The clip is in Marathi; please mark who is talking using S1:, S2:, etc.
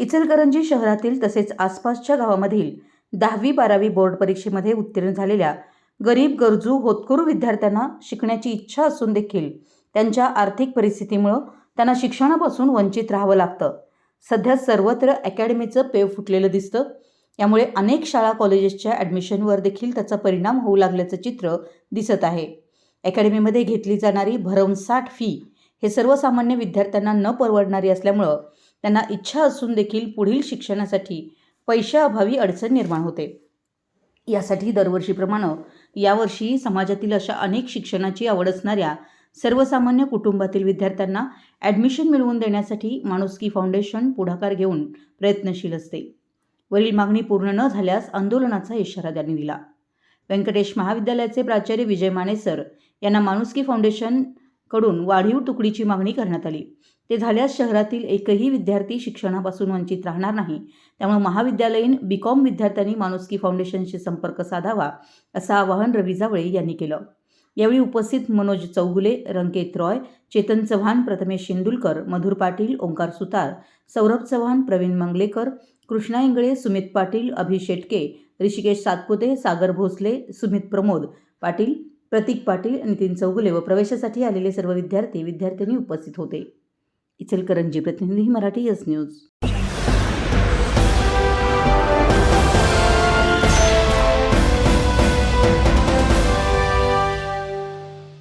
S1: इचलकरंजी शहरातील तसेच आसपासच्या गावामधील दहावी बारावी बोर्ड परीक्षेमध्ये उत्तीर्ण झालेल्या गरीब गरजू होतकरू विद्यार्थ्यांना शिकण्याची इच्छा असून देखील त्यांच्या आर्थिक परिस्थितीमुळं त्यांना शिक्षणापासून वंचित राहावं लागतं. सध्या सर्वत्र अकॅडमीचं पेव फुटलेलं दिसतं. यामुळे अनेक शाळा कॉलेजेसच्या ॲडमिशनवर देखील त्याचा परिणाम होऊ लागल्याचं चित्र दिसत आहे. अकॅडमीमध्ये घेतली जाणारी भरमसाठ फी हे सर्वसामान्य विद्यार्थ्यांना न परवडणारी असल्यामुळं त्यांना इच्छा असून देखील पुढील शिक्षणासाठी पैशाअभावी अडचण निर्माण होते. यासाठी दरवर्षीप्रमाणे यावर्षी समाजातील अशा अनेक शिक्षणाची आवड असणाऱ्या सर्वसामान्य कुटुंबातील विद्यार्थ्यांना ॲडमिशन मिळवून देण्यासाठी माणुसकी फाउंडेशन पुढाकार घेऊन प्रयत्नशील असते. वरील मागणी पूर्ण न झाल्यास आंदोलनाचा इशारा त्यांनी दिला. व्यंकटेश महाविद्यालयाचे प्राचार्य विजय माने सर यांना माणुसकी फाउंडेशनकडून वाढीव तुकडीची मागणी करण्यात आली. ते झाल्यास शहरातील एकही विद्यार्थी शिक्षणापासून वंचित राहणार नाही. त्यामुळे महाविद्यालयीन बी कॉम विद्यार्थ्यांनी माणुसकी फाउंडेशनशी संपर्क साधावा असं आवाहन रवी जावळे यांनी केलं. यावेळी उपस्थित मनोज चौगुले रंकेत रॉय चेतन चव्हाण प्रथमेश शेंदुलकर मधुर पाटील ओंकार सुतार सौरभ चव्हाण प्रवीण मंगलेकर कृष्णा इंगळे सुमित पाटील अभि शेटके ऋषिकेश सातपुते सागर भोसले सुमित प्रमोद पाटील प्रतीक पाटील नितीन चौगुले व प्रवेशासाठी आलेले सर्व विद्यार्थी विद्यार्थ्यांनी उपस्थित होते. इचलकरंजी प्रतिनिधी मराठी एस न्यूज